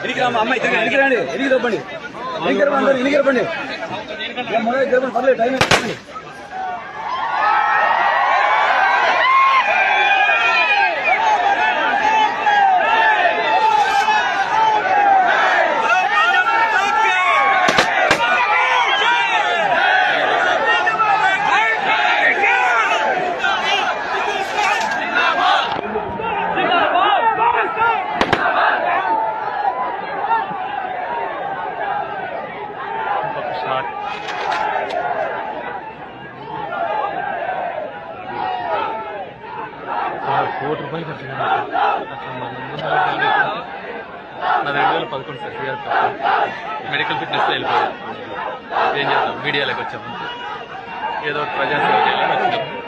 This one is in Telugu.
ఎనికి రామ్మా అమ్మాయి తిరగండి ఎనికి రండి ఎనికి తప్పండి ఎనికి రమ్మండి ఎనికి రప్పండి పర్లేదు టైం అయిపోయింది కోటి రూపాయలు ఖర్చు అసలు మన నా రెండు వేల పదకొండు సార్ సిఆర్ మెడికల్ ఫిట్నెస్లో వెళ్ళిపోయాను. ఏం చేద్దాం? మీడియాలోకి వచ్చాము. ఏదో ఒకటి ప్రజాసేవ చేయాలని వచ్చినాము